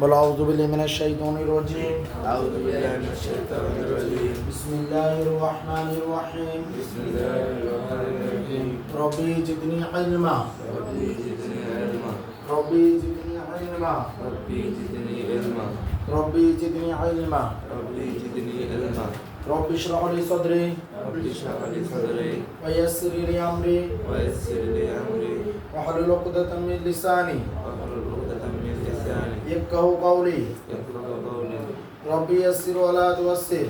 بل أعوذ بالله من الشيطان الرجيم. أعوذ بالله من الشيطان الرجيم. بسم الله الرحمن الرحيم. بسم الله الرحمن الرحيم. ربي زدني علما. ربي زدني علما. ربي زدني علما. ربي زدني علما. ربي زدني علما. ربي زدني علما. رب اشرح لي صدري. رب اشرح لي صدري. ويسر لي أمري. ويسر لي أمري. واحلل عقدة من لساني. واحلل يفقه قولي. ربي يسر ولا توسر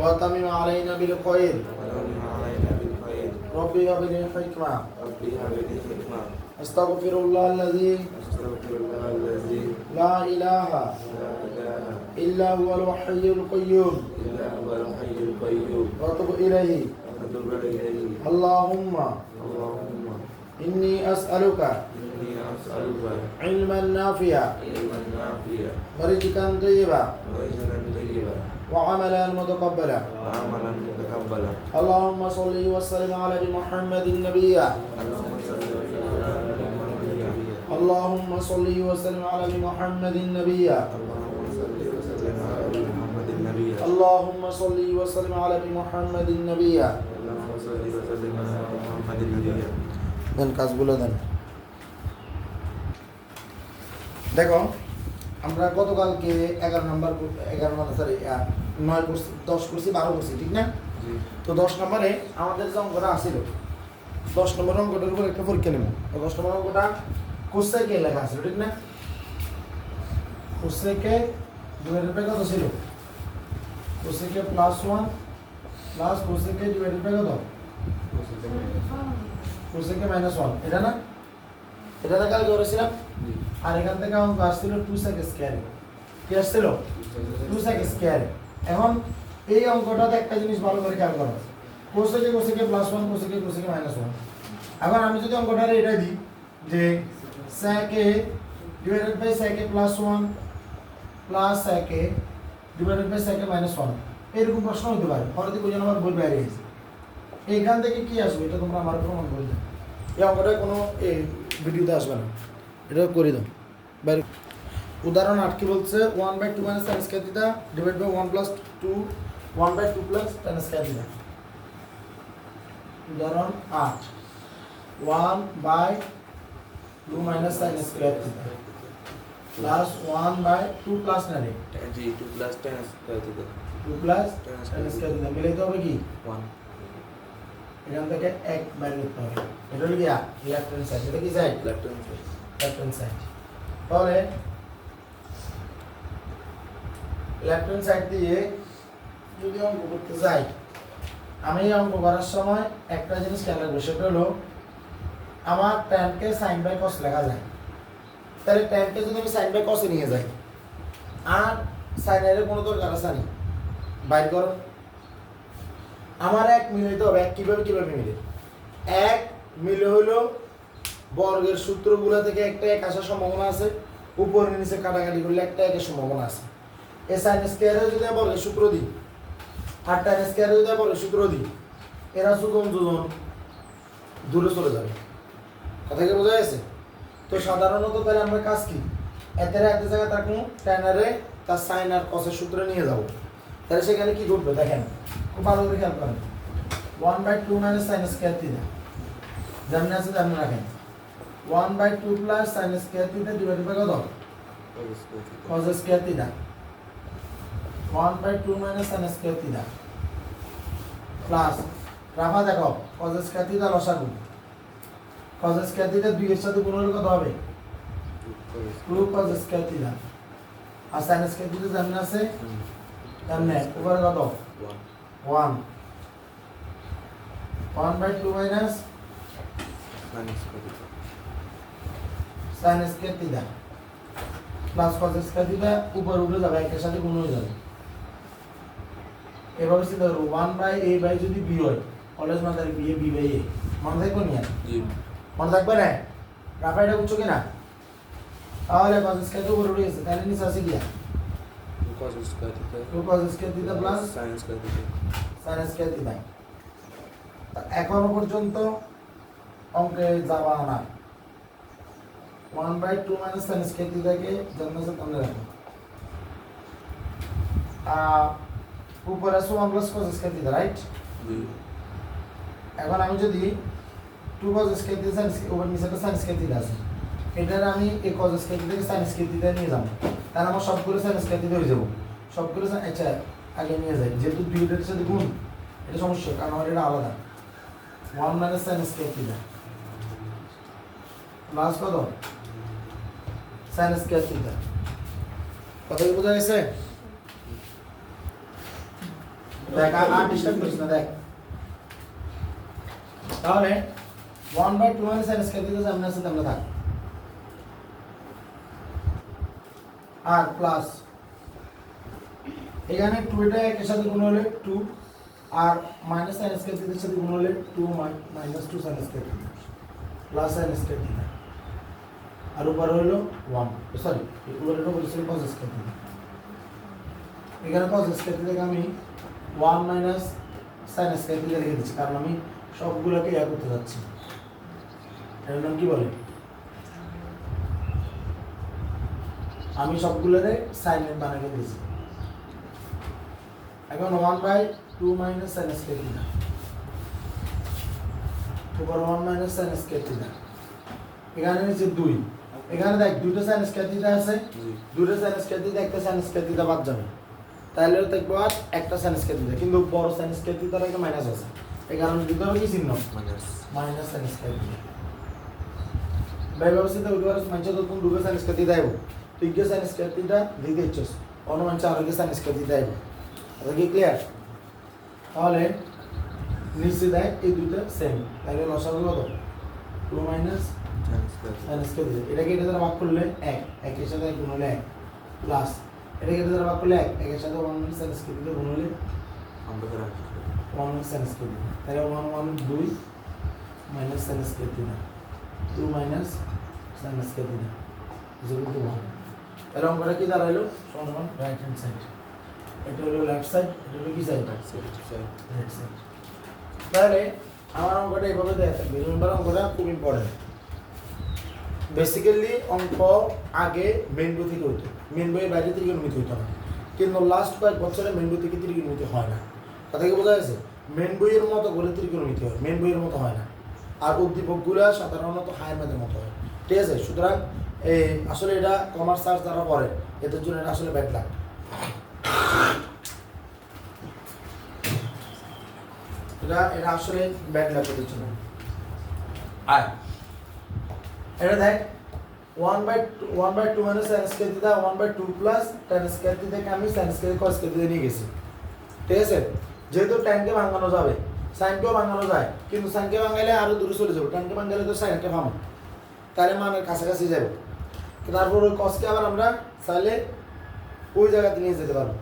وتمم علينا بالخير. ربي هب لي حكمة. أستغفر الله الذي لا إله إلا هو الوحي القيوم. وتب إليه. اللهم إني أسألك أسألك علما نافعا علما نافعا ورزقا طيبا. ورزقا طيبا. وعملا متقبلا. وعملا متقبلا. اللهم صل وسلم على محمد النبي. اللهم صل وسلم على محمد النبي. اللهم صل وسلم على محمد النبي. اللهم صل وسلم على محمد النبي. اللهم صل وسلم দেখো আমরা গতকালকে এগারো নম্বর এগারো নম্বর সরি নয় করছি দশ করছি বারো করছি ঠিক না? তো দশ নম্বরে আমাদের যে অঙ্কটা আসছিল দশ নম্বর অঙ্কটার উপর একটা পরীক্ষা নেব। তো দশ নম্বর অঙ্কটা কোশ্চেকে লেখা আছিল ঠিক না? কোশ্চেকে ডিভাইডেড বাই কত ছিল? কোশ্চেকে প্লাস ওয়ান প্লাস কোশ্চেকে ডিভাইডেড বাই কত? কোশ্চেকে মাইনাস ওয়ান এটা না? এটা না কালকে করেছিলাম? আর এখান থেকে অঙ্ক আসছিল টু সেক স্কোয়ারে কি আসছিল? টু সেক স্কোয়ারে এখন এই অঙ্কটাতে একটা জিনিস ভালো করে খেয়াল করো। কোসেকে cosec plus one cosec cosec minus one এখন আমি যদি অঙ্কটারে এটা দিই যে স্যাকে ডিভাইডেড বাই স্যাকে প্লাস ওয়ান প্লাস স্যাকে ডিভাইডেড বাই স্যাকে মাইনাস ওয়ান এরকম প্রশ্ন হতে পারে। হঠাৎ করে আমার বই বাইরে গেছে। এইখান থেকে কি আসবে? এটা তোমরা আমার প্রমাণ করে দাও এই অঙ্কটা কোনো ভিডিওতে আসবে না। এটা করে দাও। বাইরে। উদাহরণ আট কি বলছে? One by two minus tan square theta divide by one plus two one by two plus tan square theta উদাহরণ আট। One by two minus tan square theta plus one by two plus না রে জি two plus tan square theta two plus tan square theta মিলাইতে হবে কি? One এখান থেকে এক বাইরে করতে হবে। এটা হলো গিয়া লেফট হ্যান্ড সাইড এটা কি side left hand side left hand side তাহলে লেফট হ্যান্ড সাইড দিয়ে যদি অঙ্ক করতে যাই, আমি অঙ্ক করার সময় একটা জিনিস খেয়াল রাখব, সেটা হলো আমার ট্যানকে সাইন বাই কস লেখা যায়। তাহলে ট্যানকে যদি আমি সাইন বাই কসে নিয়ে যাই, আর সাইনের কোনো দরকার আছে না, বাইর করো। আমার এক মিলিতে হবে, এক কীভাবে কীভাবে মিলে? এক মিলে হলো বর্গের সূত্রগুলো থেকে একটা এক আসার সম্ভাবনা আছে, উপর নিচে কাটাকাটি করলে একটা একের সম্ভাবনা আছে। এ সাইন স্কোয়ারে যদি বর্গের সূত্র দিই আর টাইন স্কোয়ারে যদি বর্গের সূত্র দিই, এরা সুতন দুজন দূরে চলে যাবে। কথা কি বোঝা গেছে? তো সাধারণত তাহলে আমরা কাজ কি? এতে একটা জায়গায় থাকুন টাইনারে তার সাইন আর কসের সূত্রে নিয়ে যাব। তাহলে সেখানে কি ঘটবে? দেখেন, খুব ভালো করে খেয়াল করেন। One by two minus sine square theta যেমন আছে তেমন রাখেন। One by two plus sine square theta divided by কত? Cos square theta? One by two minus sine square theta. Plus, রাফা দেখো কজ স্কোয়ার থিটা লসাগু? কজ স্কোয়ার থিটা দুইয়ের সাথে গুণ হলে কত হবে? Two cos square theta. আর সাইন স্কোয়ার থিটা যেমন আছে, তেমনি। উপরে কত? One. One by two minus sine square theta plus cos square theta উপর উঠে যাবে একের সাথে গুণ হয়ে যাবে। এভাবে চিন্তা করব ওয়ান বাই এ বাই যদি বি হয় অলওয়েজ মাথায় B A B by A মনে থাকবে নি আর? মনে থাকবে না? রাফাইটা বুঝছ কিনা? তাহলে কস স্কোয়ার উপর উঠে গেছে তাহলে নিচে আছে গিয়া cos square theta cos square theta plus sin square theta sine square theta এখনও পর্যন্ত অঙ্কে যাওয়া না। One by two minus sine square থিটাকে জন্ম আছে তোমরা রাখো আহ, উপরে আছে one plus cos square theta right এখন আমি যদি two cos square theta sine over নিচে একটা সাইন স্কোয়ার থিটা আছে এটার আমি এই কস স্কোয়ার থিটাকে সাইন স্কোয়ার থিটা নিয়ে যাব তাহলে আমার সবগুলো সাইন স্কোয়ার থিটা হয়ে যাব সবগুলো আচ্ছা আগে নিয়ে যাই যেহেতু দুইটার সাথে গুণ এটা সমস্যা কারণ আমার এটা আলাদা one minus sine square theta plus কত? সাইন স্কোয়ার থিটা কথা কি বোঝা গেছে? দেখ, আর ডিস্টার্ব করিস না, দেখ। তাহলে one by two minus sine square theta সামনে আছে তেমন থাক। আর প্লাস এখানে টু এটা একের সাথে গুণ হলে টু আর মাইনাস সাইন স্কোয়ার থিটার সাথে গুণ হলে two minus two sine square theta plus sine square theta আর উপরে হলো ওয়ান সরি উপরে হলো বলেছিল কস স্কোয়ার এখানে কস স্কোয়ার থিটাকে আমি one minus sine square theta রেখে দিচ্ছি কারণ আমি সবগুলোকে ইয়া করতে যাচ্ছি। এর নাম কি বলে? আমি সবগুলোরে সাইন বানিয়ে দিয়েছি। এখন one by two minus sine square theta উপর one minus sine square theta এখানে নিচে দুই। এখানে দেখ দুটো সাইন স্কোয়ার থিটা আছে দুটো সাইন স্কোয়ার থিটা একটা সাইন স্কোয়ার থিটা বাদ যাবে। তাহলে দেখব আর একটা সাইন স্কোয়ার থিটা কিন্তু বড় সাইন স্কোয়ার থিটার একটা মাইনাস আছে। এই কারণে দিতে হবে কি চিহ্ন? Minus minus sine square theta ভাই ব্যবস্থিত উঠে পারছ মানছে তো তুমি দুটো সাইন স্কোয়ার থিটা আইব তিনটে সাইন স্কোয়ার থিটা দিতে ইচ্ছস অন্য মানছে আরোগ্য সাইন স্কোয়ার থিটা আইব এটা কি ক্লিয়ার তাহলে নিচে দেখ এই দুটো সেম তাহলে লসাগু কত? টু মাইনাস এটাকে এটা দ্বারা ভাগ করলে এক একের সাথে এক গুণ হলে এক প্লাস এটাকে এটা দ্বারা ভাগ করলে এক একের সাথে one minus sine square theta গুণ হলে ওয়ান মাইনাস সাইন স্কোয়ার তাহলে ওয়ান ওয়ান দুই minus sine square theta two minus sine square theta equal to ওয়ানের অঙ্কটা কি দাঁড়াইলো সমান সমান রাইট হ্যান্ড সাইড এটা হলো লেফট সাইড এটা হলো কি সাইড রাইট সাইড তাহলে আমার অঙ্কটা দেওয়া থাকবে দুই অঙ্কটা খুব ইম্পর্টেন্ট বেসিক্যালি অঙ্ক আগে মেন বই থেকে হতো মেন বইয়ের বাইরে ত্রিকোণমিতি হতো না। কিন্তু লাস্ট কয়েক বছরে মেন বই থেকে ত্রিকোণমিতি হয় না? কথা কি বোঝা গেছে? মেন বইয়ের মতো করে ত্রিকোণমিতি হয় মেন বইয়ের মতো হয় না। আর উদ্দীপকগুলো সাধারণত হায়ার ম্যাথের মতো হয়। ঠিক আছে? সুতরাং এই আসলে এটা কমার্স আর্টস যারা করে এদের জন্য এটা আসলে ব্যাড লাগ এটা এটা আসলে ব্যাড লাগ এদের জন্য। আয়। এটা দেখ one by one by two মানে sine square theta one by two plus tan square দিদাকে আমি সাইন স্কোয়ার কস স্কোয়ার নিয়ে গেছি। ঠিক আছে? যেহেতু টেনকে ভাঙানো যাবে সাইনকেও ভাঙানো যায়, কিন্তু সাইনকে ভাঙাইলে আরও দূরে চলে যাবে। টেনকে ভাঙাইলে তো সাইনকে ভাঙো। তাহলে মানের কাছাকাছি যাবে। তারপর ওই কসকে আবার আমরা চাইলে ওই জায়গাতে নিয়ে যেতে পারব।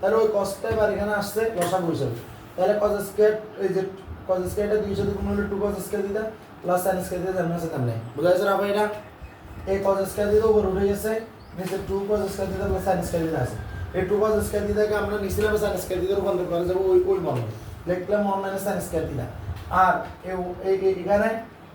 তাহলে ওই কসটা এবার এখানে আসছে, লসাগু হিসাবে। তাহলে কস স্কোয়ার এই যে কস স্কোয়ারটা দুই সাথে গুণ হলে two cos square theta plus sine square theta তেমন আছে তেমন বুঝা গেছে না ভাই এটা এই কস স্কোয়ার দিতে উপর উঠে গেছে নিচে two cos square theta plus sine square আছে এই টু কস স্কোয়ার দিতাকে আমরা নিচে নামে সাইন স্কোয়ার দিতে রূপান্তর করে যাব ওই ওই মনে লিখলাম one minus sine square theta আর এই এখানে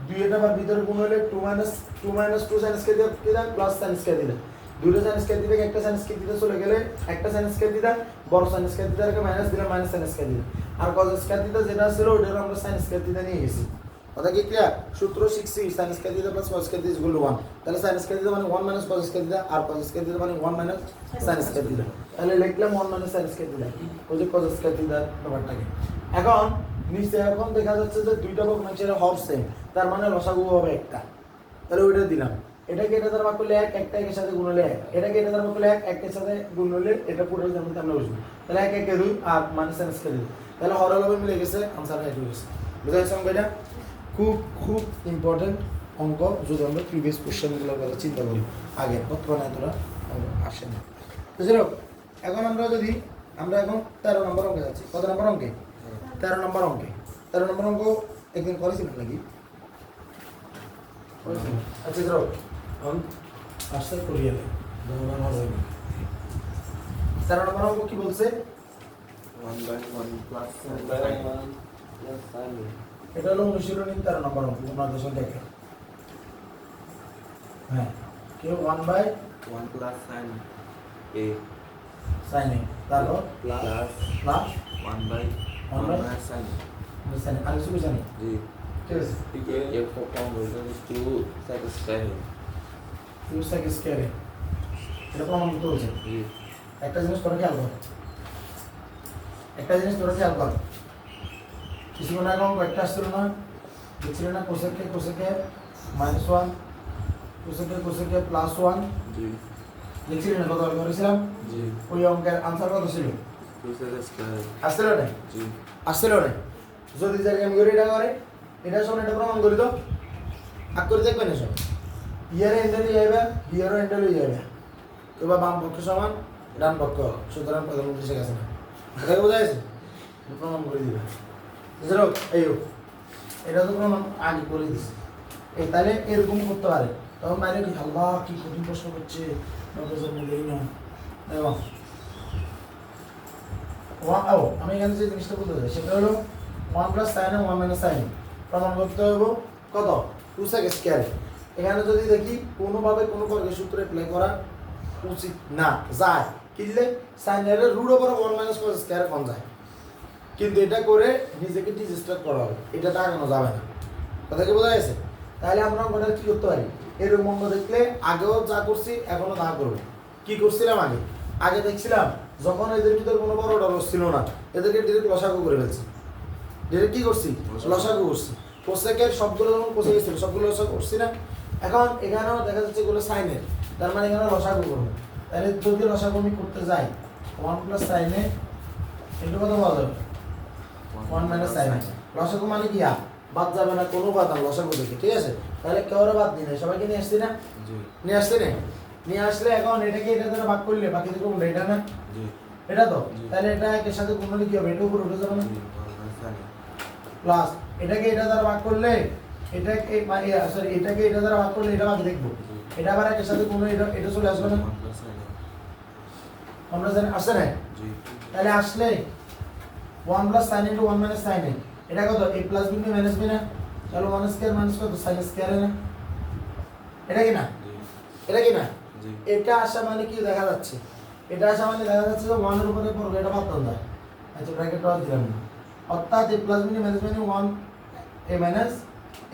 দুই এটা আবার ভিতরে গুণ হলে two minus two minus two sine square theta plus sine square theta দুটো সাইন স্কোয়ার দিতে একটা সাইন স্কোয়ার দিতে চলে গেলে একটা সাইন স্কোয়ার দিতা বড় সাইন স্কোয়ার দিতে মাইনাস দিলে মাইনাস সাইন স্কোয়ার দিতা আর কজ স্কোয়ার দিতে যেটা ছিল ওটা আমরা সাইন স্কোয়ার দিতে নিয়ে গেছি কথা কি ক্লিয়ার সূত্র শিখছি sine square theta plus cos square theta equal to 1 তাহলে সাইন স্কোয়ার দিতে মানে 1 মাইনাস কস স্কোয়ার দিতে আর কস স্কোয়ার দিতে মানে 1 মাইনাস সাইন স্কোয়ার দিতে তাহলে লিখলাম 1 মাইনাস সাইন স্কোয়ার দিতে ওই যে কস দিতে ব্যাপারটাকে। এখন, নিচে এখন দেখা যাচ্ছে যে দুইটা মাছের হর সেম তার মানে লসাগু হবে একটা। তাহলে ওইটা দিলাম। এটাকে এটা দ্বারা ভাগ করলে এক, একটা একের সাথে গুণ হলে এক। এটাকে এটা দ্বারা ভাগ করলে এক, একের সাথে গুণ হলে এটা পুরো যেমন আমরা বুঝব তাহলে এক একে দুই আর মাইনাস সাইন স্কোয়ার দিই তাহলে হরের হবে মিলে গেছে রাইট হয়ে গেছে। বুঝা গেছে অঙ্ক এটা খুব খুব ইম্পর্টেন্ট অঙ্ক যদি আমরা প্রিভিয়াস কোশ্চেনগুলোর কথা চিন্তা করি। আগে বর্তমানে এতটা অঙ্ক আসে না বুঝলো এখন আমরা যদি আমরা এখন তেরো নম্বর অঙ্কে যাচ্ছি। কত নম্বর অঙ্কে? তেরো নম্বর অঙ্কে। তেরো নম্বর অঙ্ক একদিন করেছিলাম নাকি? আচ্ছা ধরো তেরো নম্বর অঙ্ক কি বলছে? ওয়ান বাই ওয়ান প্লাস এটা হলো অনুশীলনী তেরো নম্বর অঙ্ক ওনার দশম দেখে হ্যাঁ কে one by one plus sine A sine A তারপর plus plus one by one? Minus sine sine আর কিছু জানি জি। ঠিক আছে। এর conversion is to satisfy to second স্কোয়ারে এটা প্রমাণ করতে একটা জিনিস তোরা খেয়াল কর। একটা জিনিস তোরা খেয়াল কর। কিছুক্ষণ আগে অঙ্ক একটা আসছিল না দেখছিলে না cosec cosec minus one cosec cosec plus one জি। দেখছিলি না কত অঙ্ক করেছিলাম ওই অঙ্কের আনসার কত ছিল আসছিল না আসছিল না যদি জায়গায় আমি করি এটা করে এটা শোন এটা প্রমাণ করি তো আগ করে দেখবেন এসব ইয়ারে এন্ডেল যাইবে ইয়ারও এন্ডেল যাইবে এবার বাম পক্ষ সমান ডান পক্ষ। সুতরাং প্রধানমন্ত্রী শেখ হাসিনা এটাকে বোঝা গেছে প্রমাণ করে দিবে। বুঝলো এই। এটা তো প্রমাণ আগে করে দিছে। এই তাহলে এরকম করতে পারে। তখন বাইরে কি আল্লাহ কি কঠিন প্রশ্ন করছে? মিলেই না আমি এখানে যে জিনিসটা বলতে চাই, সেটা হলো one plus sine one minus sine. প্রমাণ করতে হবে কত? টু সেক স্কোয়ার এখানে যদি দেখি কোনোভাবে কোনো বর্গের সূত্রে অ্যাপ্লাই করা উচিত না, যায়। কিনলে সাইনের রুট ওপর ওয়ান মাইনাস কস স্কোয়ার কম যায়? কিন্তু এটা করে নিজেকে ডিজিস্টার করা হবে। এটা টাকানো যাবে না। কথা কি বোঝা গেছে? তাহলে আমরা অঙ্কটা কি করতে পারি? এরকম অঙ্ক দেখলে আগেও যা করছি এখনও তা করব। কি করছিলাম আগে? আগে দেখছিলাম যখন এদের ভিতরে কোনো বড় ডর ছিল না এদেরকে ডিরেক্ট লসাগু করে ফেলছি। ডিরেক্ট কি করছি? লসাগু। করছি। কোসেকের সবগুলো যখন কোসে গেছিল সবগুলো লসাগু করছি না? এখন এখানেও দেখা যাচ্ছে এগুলো সাইনের তার মানে এখানে লসাগু করব। তাহলে যদি লসাগু আমি করতে যাই ওয়ান প্লাস সাইনে একটু কথা বলা যাবে। ওয়ান মাইনাস সাইনে লসাগু মানে কি আ বাদ যাবে না কোনো বাদ না লসাগু দেখে ঠিক আছে? তাহলে কেউ বাদ দিই না সবাইকে নিয়ে আসছি না? নিয়ে আসছি না? নিয়ে আসলে এখন এটাকে এটা দ্বারা ভাগ করলে? বাকি তো কোনটা এটা না? এটা তো? তাহলে এটা একের সাথে গুণ কি হবে? এটা উপরে উঠে যাবে না? প্লাস এটাকে এটা দ্বারা ভাগ করলে? এটাকে সরি এটাকে এটা দ্বারা ভাগ করলে এটা বাকি দেখব? এটা আবার একের সাথে হলে এটা এটা চলে আসবে না? আমরা জানি আসছে না? তাহলে আসলে one plus sine into one minus sine এটা কত? A plus B minus B না? তাহলে ওয়ান স্কোয়ার মাইনাস কত? সাইন স্কোয়ার না? এটা কি না? এটা কি না? এটা আসা মানে কি দেখা যাচ্ছে? এটা আসা মানে দেখা যাচ্ছে যে ওয়ানের উপরে পড়বে এটা বাদ যায় আচ্ছা ব্র্যাকেটটা দিলাম না। অর্থাৎ এ প্লাস মিনি মাইনাস মানে one A minus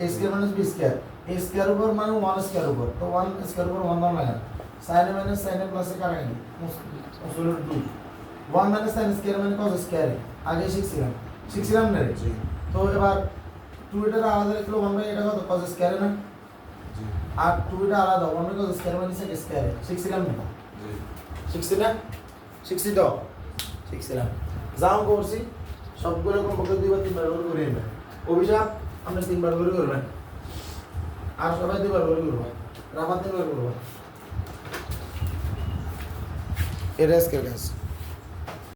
A square minus B square A square উপর মানে ওয়ান স্কোয়ার উপর। তো ওয়ান স্কোয়ার উপর ওয়ান ওয়ান লাগান sine A minus sine A plus A কাটাকাটি ওয়ান মাইনাস সাইন স্কোয়ার মানে কত? স্কোয়ার আগে শিখছিলাম শিখছিলাম না তো এবার টু এটার আলাদা লিখলো ওয়ান বাই এটা কত কজ স্কোয়ার না? আর টু এটা আলাদা ওয়ান বাই কজ স্কোয়ার মানে সেক স্কোয়ার শিখছিলাম না শিখছি না শিখছি তো শিখছিলাম যাও করছি সবগুলো কমপক্ষে দুইবার তিনবার করে করে নেবেন অভিশাপ আমরা তিনবার করে করবেন আর সবাই দুবার করে করব রাফা তিনবার করব এটা আজকের কাজ